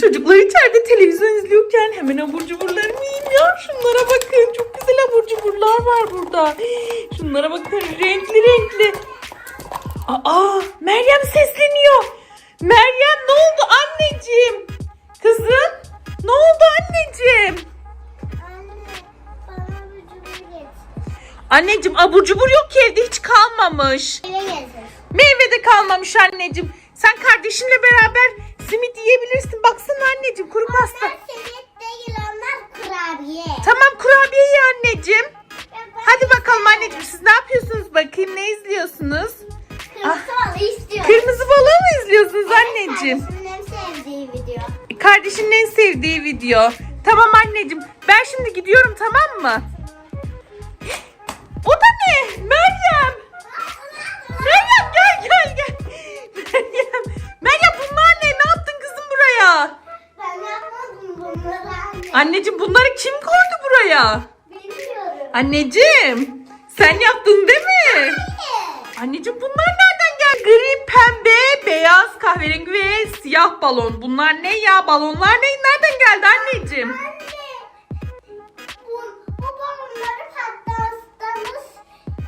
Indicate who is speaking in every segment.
Speaker 1: Çocuklar içeride televizyon izliyorken hemen abur cuburlarımı yiyeyim ya. Şunlara bakın. Çok güzel abur cuburlar var burada. Şunlara bakın. Renkli renkli. Aa Meryem sesleniyor. Meryem ne oldu anneciğim? Kızım ne oldu anneciğim? Anneciğim abur cubur yok ki evde hiç kalmamış. Meyve de kalmamış anneciğim. Sen kardeşinle beraber simit yiyebilirsin. Baksana anneciğim kuru pasta.
Speaker 2: Onlar simit değil onlar kurabiye.
Speaker 1: Tamam kurabiye ye anneciğim. Hadi bakalım anneciğim siz ne yapıyorsunuz bakayım ne izliyorsunuz?
Speaker 2: Kırmızı balı istiyorum.
Speaker 1: Kırmızı balığı mı izliyorsunuz anneciğim?
Speaker 2: Kardeşimin en sevdiği video.
Speaker 1: Kardeşinin en sevdiği video. Tamam anneciğim ben şimdi gidiyorum tamam mı? Anneciğim bunları kim koydu buraya?
Speaker 2: Bilmiyorum.
Speaker 1: Anneciğim sen yaptın değil mi?
Speaker 2: Hayır.
Speaker 1: Anneciğim bunlar nereden geldi? Gri, pembe, beyaz, kahverengi ve siyah balon. Bunlar ne ya? Balonlar ne? Nereden geldi anneciğim?
Speaker 2: Anne. Bu, bu balonları patlatmamız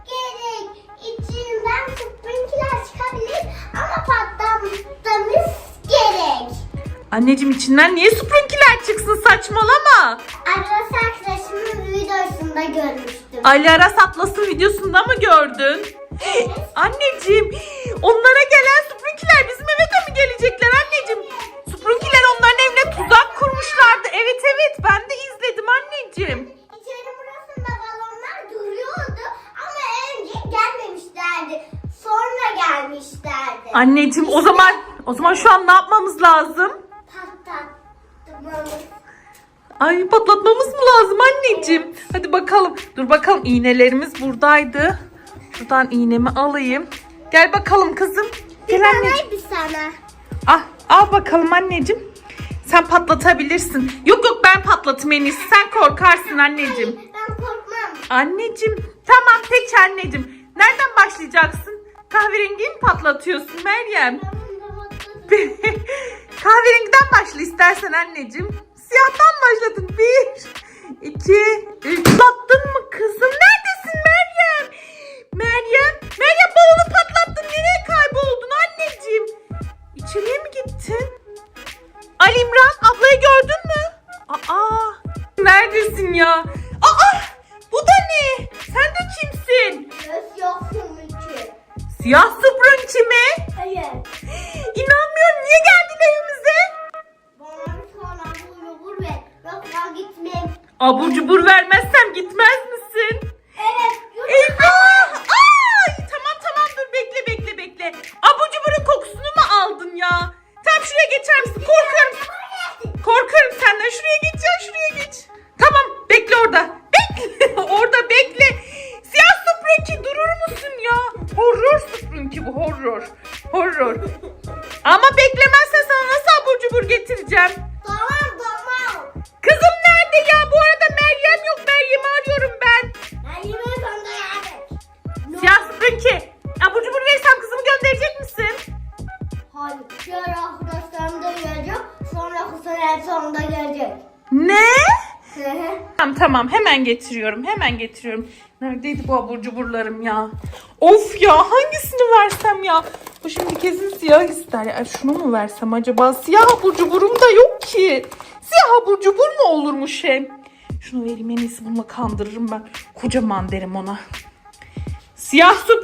Speaker 2: gerek. İçinden sprinkler çıkabilir ama patlatmamız gerek.
Speaker 1: Anneciğim içinden niye sprunkiler çıksın saçmalama.
Speaker 2: Arası arkadaşımın videosunda görmüştüm.
Speaker 1: Ali Aras Atlas'ın videosunda mı gördün?
Speaker 2: Evet.
Speaker 1: Anneciğim onlara gelen sprunkiler bizim eve de mi gelecekler anneciğim? Sprunkiler onların evine tuzak kurmuşlardı. Evet evet ben de izledim anneciğim.
Speaker 2: İçeri burasında balonlar duruyordu ama önce gelmemişlerdi. Sonra gelmişlerdi.
Speaker 1: Anneciğim o zaman o zaman şu an ne yapmamız lazım? Ay patlatmamız mı lazım anneciğim? Hadi bakalım. Dur bakalım iğnelerimiz buradaydı. Şuradan iğnemi alayım. Gel bakalım kızım. Gel anneciğim.
Speaker 2: bir sana.
Speaker 1: Ah, al bakalım anneciğim. Sen patlatabilirsin. Yok yok ben patlatayım en iyisi. Sen korkarsın anneciğim.
Speaker 2: Ben korkmam.
Speaker 1: Anneciğim. Tamam peki anneciğim. Nereden başlayacaksın? Kahverengiyi mi patlatıyorsun Meryem?
Speaker 2: Ben.
Speaker 1: Kahverengiden başla istersen anneciğim. Siyahtan başladın. Bir, iki, üç. Patlattın mı kızım? Neredesin Tamam hemen getiriyorum. Hemen getiriyorum. Neredeydi bu abur cuburlarım ya? Of ya hangisini versem ya? Bu şimdi kesin siyah ister. Ya şunu mu versem acaba? Siyah abur cuburum da yok ki. Siyah abur cubur mu olurmuş hem? Şunu vereyim en iyisi bununla kandırırım ben. Kocaman derim ona. Siyah.
Speaker 2: Hı.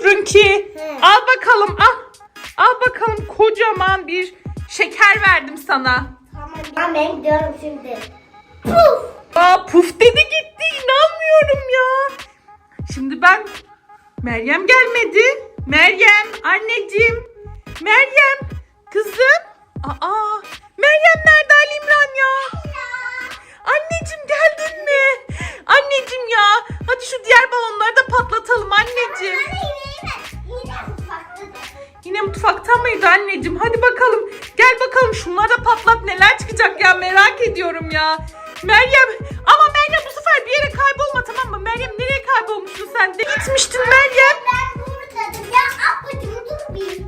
Speaker 1: Al bakalım al. Al bakalım kocaman bir şeker verdim sana.
Speaker 2: Tamam. Ben gidiyorum şimdi. Puf.
Speaker 1: Aa puf dedi gitti inanmıyorum ya. Şimdi ben Meryem gelmedi. Meryem anneciğim. Meryem kızım. Aa Meryem nerede Ali İmran ya? Anneciğim geldin mi? Anneciğim ya. Hadi şu diğer balonları da patlatalım anneciğim.
Speaker 2: Yine mutfakta.
Speaker 1: Mıydı anneciğim? Hadi bakalım. Gel bakalım şunları da patlat. Neler çıkacak ya merak ediyorum ya. Meryem ama Meryem bu sefer bir yere kaybolma tamam mı? Meryem nereye kaybolmuştun sen de? Gitmiştin Meryem.
Speaker 2: Ben buradaydım. Ya ablacığım dur bir.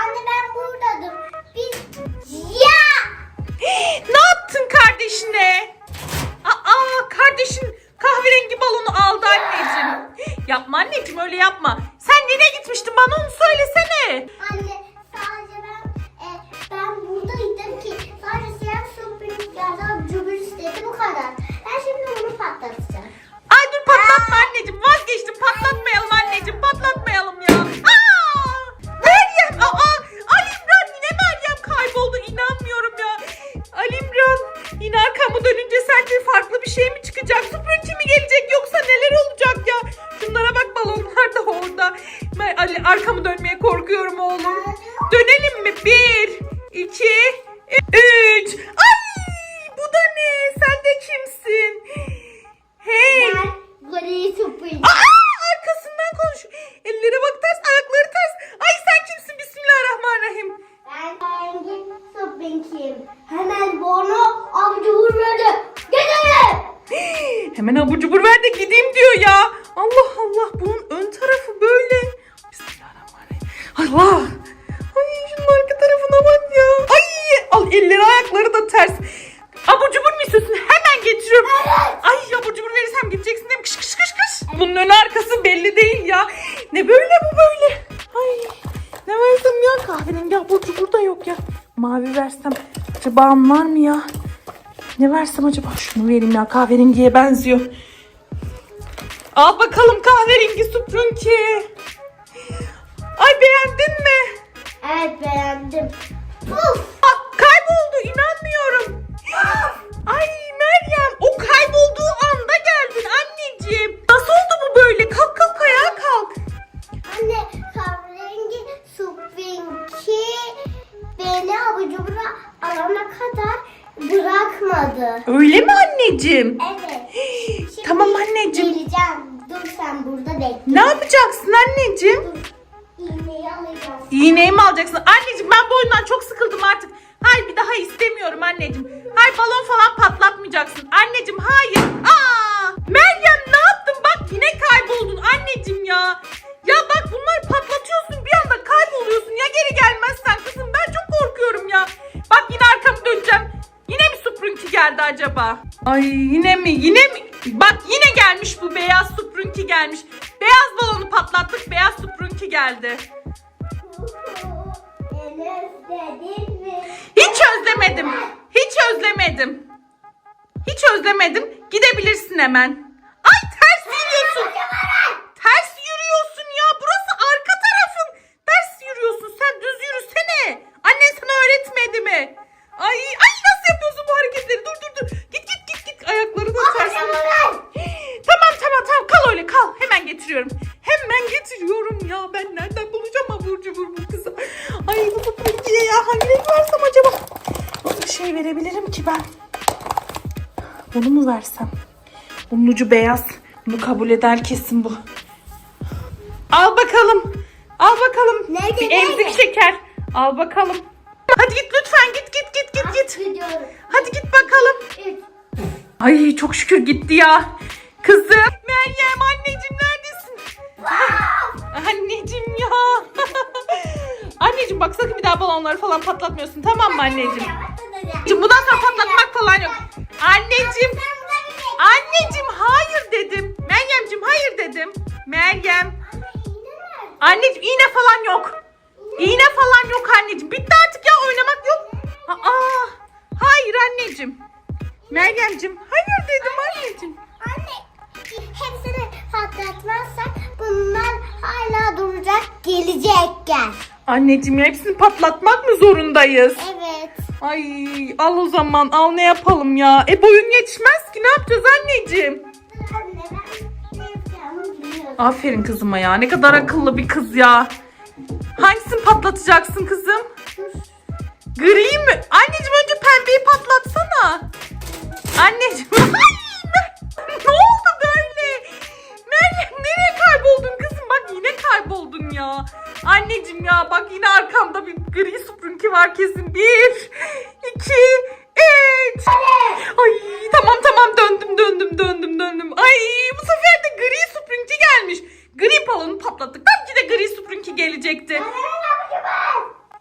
Speaker 2: Anne ben buradaydım. Biz ya
Speaker 1: ne? Aa kardeşin kahverengi balonu aldı anneciğim. Yapma anneciğim öyle yapma. Sen nereye gitmiştin bana onu söylesene.
Speaker 2: Anne
Speaker 1: ayakları da ters. Abur cubur mu istiyorsun? Hemen getiriyorum. Ay abur cubur verirsem gideceksin değil mi? Kış kış kış kış. Bunun ön arkası belli değil ya. Ne böyle bu böyle? Ay ne versem ya kahverengi abur cubur da yok ya. Mavi versem acaba anlar mı ya? Ne versem acaba? Şunu vereyim ya kahverengiye benziyor. Al bakalım kahverengi süprünki. Ay beğendin mi?
Speaker 2: Evet beğendim. Uf.
Speaker 1: Aa, kayboldu inanmıyorum. Anneciğim hayır. Aa! Meryem ne yaptın? Bak yine kayboldun anneciğim ya. Ya bak bunları patlatıyorsun bir anda kayboluyorsun. Ya geri gelmezsen kızım ben çok korkuyorum ya. Bak yine arkamı döneceğim. Yine mi Suprunki geldi acaba? Ay yine mi? Yine mi? Bak yine gelmiş bu beyaz Suprunki gelmiş. Beyaz balonu patlattık. Beyaz Suprunki geldi. Hiç özlemedim. Hiç özlemedim. Hiç özlemedim. Gidebilirsin hemen. Versem? Bunun ucu beyaz. Bunu kabul eder kesin bu. Al bakalım. Al bakalım.
Speaker 2: Nerede,
Speaker 1: Bir
Speaker 2: nerede?
Speaker 1: emzik şeker. Al bakalım. Hadi git lütfen git git git git git.
Speaker 2: Gidiyorum.
Speaker 1: Hadi git bakalım. Ay çok şükür gitti ya. Kızım. Meryem anneciğim neredesin? anneciğim ya. anneciğim bak sakın bir daha balonları falan patlatmıyorsun tamam mı anneciğim? Anneciğim, Bundan sonra patlatmak falan yok. Anneciğim. Anneciğim hayır dedim. Meryemciğim hayır dedim. Meryem. Anneciğim iğne falan yok. İğne falan yok anneciğim. Bitti artık ya oynamak yok. Aa, hayır anneciğim. Meryemciğim hayır dedim anneciğim.
Speaker 2: Anne hepsini patlatmazsak bunlar hala duracak gelecekken.
Speaker 1: Anneciğim hepsini patlatmak mı zorundayız?
Speaker 2: Evet.
Speaker 1: Ay al o zaman al ne yapalım ya. E boyun yetişmez ki ne yapacağız anneciğim?
Speaker 2: Anne ben ne yapacağımı biliyorum.
Speaker 1: Aferin kızıma ya ne kadar akıllı bir kız ya. Hangisini patlatacaksın kızım? Gri mi? Anneciğim önce pembeyi patlatsana. Anneciğim. Ne oldu böyle? Meryem nereye kayboldun kızım? Bak yine kayboldun ya. Anneciğim ya bak yine arkamda bir gri süprünki var kesin. Bir, iki, üç. Ay tamam tamam döndüm döndüm döndüm döndüm. Ay bu sefer de gri süprünki gelmiş. Gri balonu patlattık. Belki de gri süprünki gelecekti.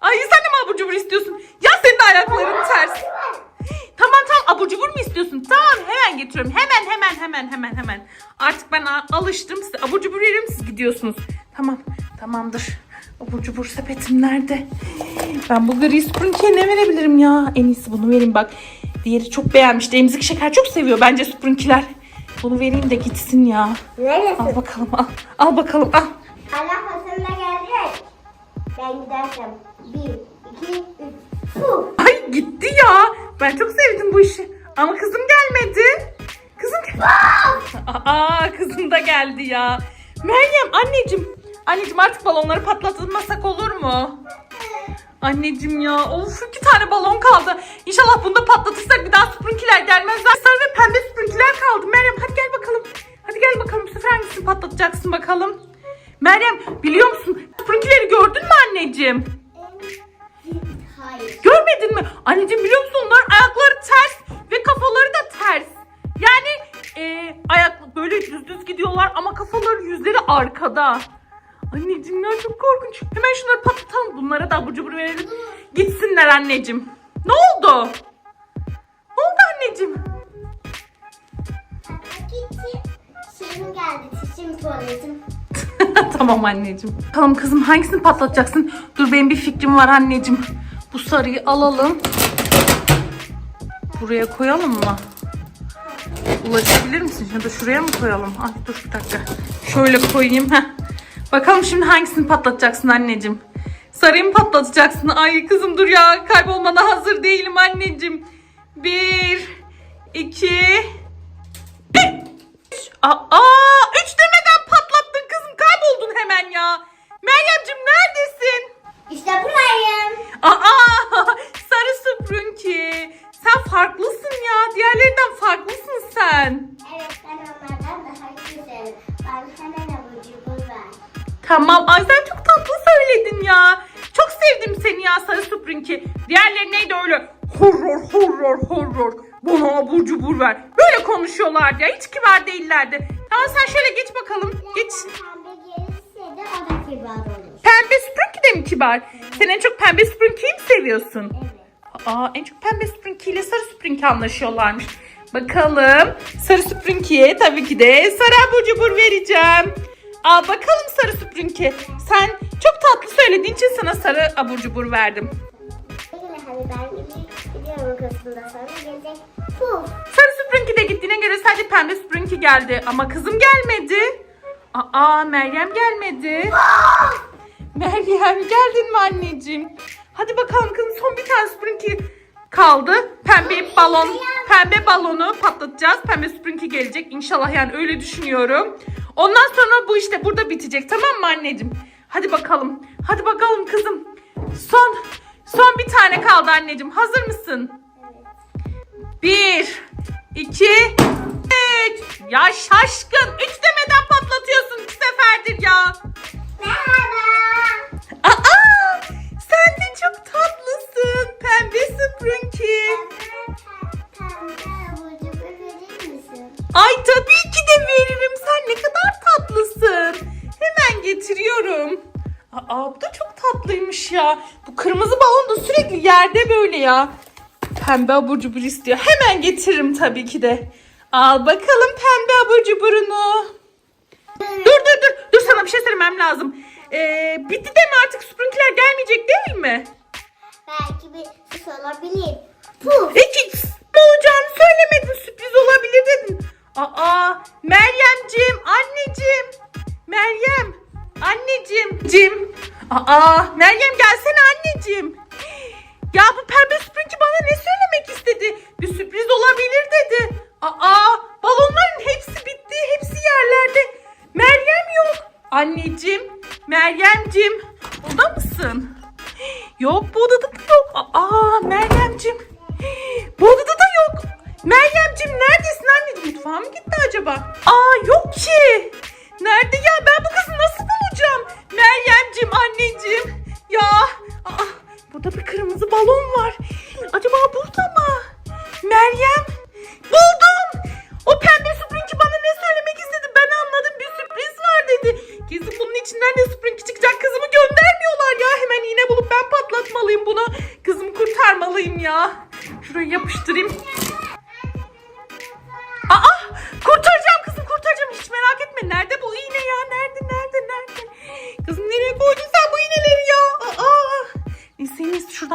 Speaker 1: Ay sen de mi abur cubur istiyorsun? Ya senin de ayakların ters. Tamam tamam abur cubur mu istiyorsun? Tamam hemen getiriyorum. Hemen hemen hemen hemen hemen. Artık ben alıştım. Size abur cubur yerim siz gidiyorsunuz. Tamam tamamdır. Abur cubur sepetim nerede? Ben bu gri Sprunki'ye ne verebilirim ya? En iyisi bunu vereyim bak. Diğeri çok beğenmişti. Emzik şeker çok seviyor bence Sprunkiler. Bunu vereyim de gitsin ya.
Speaker 2: Neresi?
Speaker 1: Al bakalım al. Al bakalım al.
Speaker 2: Allah Hasan'la gelecek. Ben gidersem. Bir, iki, üç. Puh.
Speaker 1: Ay gitti ya. Ben çok sevdim bu işi. Ama kızım gelmedi. Kızım Aa kızım da geldi ya. Meryem anneciğim. Anneciğim artık balonları patlatılmasak olur mu? Anneciğim ya of iki tane balon kaldı. İnşallah bunu da patlatırsak bir daha sprunkiler gelmezler. Sarı ve pembe sprunkiler kaldı. Meryem hadi gel bakalım. Hadi gel bakalım bu sefer hangisini patlatacaksın bakalım. Meryem biliyor musun sprunkileri gördün mü anneciğim?
Speaker 2: Hayır.
Speaker 1: Görmedin mi? Anneciğim biliyor musun onların ayakları ters ve kafaları da ters. Yani e, ayak böyle düz düz gidiyorlar ama kafaları yüzleri arkada. Anneciğim ya çok korkunç. Hemen şunları patlatalım. Bunlara da abur cubur verelim. Gitsinler anneciğim. Ne oldu? Ne oldu anneciğim?
Speaker 2: Şeyim geldi. Çişim tuvaletim.
Speaker 1: tamam anneciğim. Tamam kızım hangisini patlatacaksın? Dur benim bir fikrim var anneciğim. Bu sarıyı alalım. Buraya koyalım mı? Ulaşabilir misin? Ya da şuraya mı koyalım? Ay dur bir dakika. Şöyle koyayım. Heh. Bakalım şimdi hangisini patlatacaksın anneciğim? Sarıyı mı patlatacaksın? Ay kızım dur ya. Kaybolmana hazır değilim anneciğim. Bir, iki, üç. Aa, üç demeden patlattın kızım. Kayboldun hemen ya. Meryemciğim neredesin?
Speaker 2: İşte buradayım.
Speaker 1: Aa, sarı süprünki. Sen farklısın ya. Diğerlerinden farklısın sen. Tamam. Ay sen çok tatlı söyledin ya. Çok sevdim seni ya sarı süprünki. Diğerleri neydi öyle? Horror, horror, horror. Bana abur cubur ver. Böyle konuşuyorlardı ya. Hiç kibar değillerdi. Tamam sen şöyle geç bakalım. Geç.
Speaker 2: Pembe gelirse de
Speaker 1: mi kibar? Sen en çok pembe süprünkiyi mi seviyorsun?
Speaker 2: Evet.
Speaker 1: Aa en çok pembe süprünki ile sarı süprünki anlaşıyorlarmış. Bakalım sarı süprünkiye tabii ki de sarı abur cubur vereceğim. Al bakalım sarı süprünki. Sen çok tatlı söylediğin için sana sarı abur cubur verdim.
Speaker 2: Peki hadi ben gidiyorum kısmında sonra gelecek. Puh.
Speaker 1: Sarı süprünki de gittiğine göre sadece pembe süprünki geldi. Ama kızım gelmedi. Aa Meryem gelmedi. Meryem geldin mi anneciğim? Hadi bakalım kızım son bir tane süprünki kaldı. Pembe balon, pembe balonu patlatacağız. Pembe süprünki gelecek inşallah yani öyle düşünüyorum. Ondan sonra bu işte burada bitecek tamam mı anneciğim? Hadi bakalım. Hadi bakalım kızım. Son son bir tane kaldı anneciğim. Hazır mısın? Bir, iki, üç. Ya şaşkın. Üç demeden patlatıyorsun iki seferdir ya.
Speaker 2: Merhaba.
Speaker 1: Aa, sen de çok tatlısın. Pembe
Speaker 2: misin?
Speaker 1: Ay tabii ki de veririm. Getiriyorum. Aa bu da çok tatlıymış ya. Bu kırmızı balon da sürekli yerde böyle ya. Pembe abur cubur istiyor. Hemen getiririm tabii ki de. Al bakalım pembe abur cuburunu. Dur dur dur. Dur sana bir şey söylemem lazım. Ee, bitti de mi artık süprünkiler gelmeyecek değil mi?
Speaker 2: Belki bir sus olabilir.
Speaker 1: Peki ne olacağını söylemedin. Sürpriz olabilir dedin. Aa Meryemcim, anneciğim. Meryem, anneciğim. Cim. Aa Meryem gelsene anneciğim. Ya bu pembe süpürge bana ne söylemek istedi? Bir sürpriz olabilir dedi. Aa balonların hepsi bitti. Hepsi yerlerde. Meryem yok. Anneciğim, Meryemcim. Burada mısın? Yok bu odada da yok. Aa Meryemcim. Bu odada da yok. Meryemcim neredesin anneciğim? Mutfağa mı gitti acaba? Aa yok ki. Nerede ya?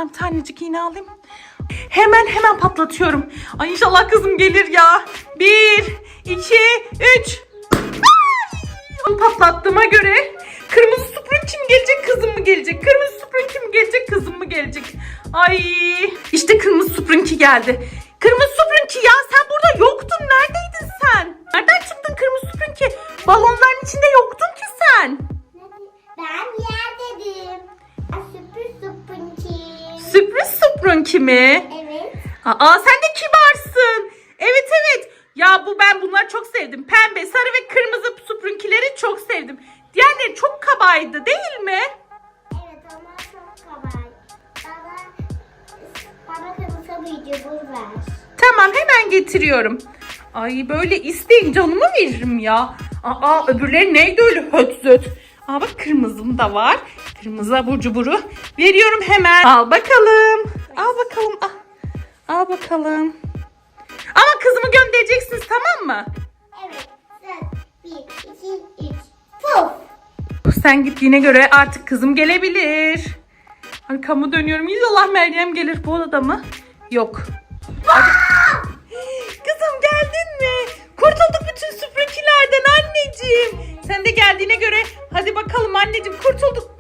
Speaker 1: Tanecik iğne alayım. Hemen hemen patlatıyorum. Ay inşallah kızım gelir ya. Bir, iki, üç. Ay! Patlattığıma göre kırmızı süpürün kim gelecek kızım mı gelecek? Kırmızı süpürün kim gelecek kızım mı gelecek? Ay işte kırmızı süpürünki geldi. Kırmızı süpürünki ya sen burada yoktun. Neredeydin sen? Nereden çıktın kırmızı süpürünki? Balonların içinde yoktun ki sen. süpürünki mi?
Speaker 2: Evet.
Speaker 1: Aa sen de kibarsın. Evet evet. Ya bu ben bunları çok sevdim. Pembe, sarı ve kırmızı süpürünkileri çok sevdim. Diğerleri çok kabaydı değil mi?
Speaker 2: Evet ama çok kabay. Bana, bana kırmızı bir ver.
Speaker 1: Tamam hemen getiriyorum. Ay böyle isteyin canımı veririm ya. Aa öbürleri neydi öyle höt zöt. Aa bak kırmızım da var. Kırmızı abur cuburu. Veriyorum hemen. Al bakalım. Al bakalım. Al, al bakalım. Ama kızımı göndereceksiniz tamam mı?
Speaker 2: Evet. Sen bir, iki, üç. Puf.
Speaker 1: Sen gittiğine göre artık kızım gelebilir. Arkamı dönüyorum. İnşallah Meryem gelir. Bu odada mı? Yok. Kızım geldin mi? Kurtulduk bütün süpürgelerden anneciğim. Sen de geldiğine göre hadi bakalım anneciğim kurtulduk.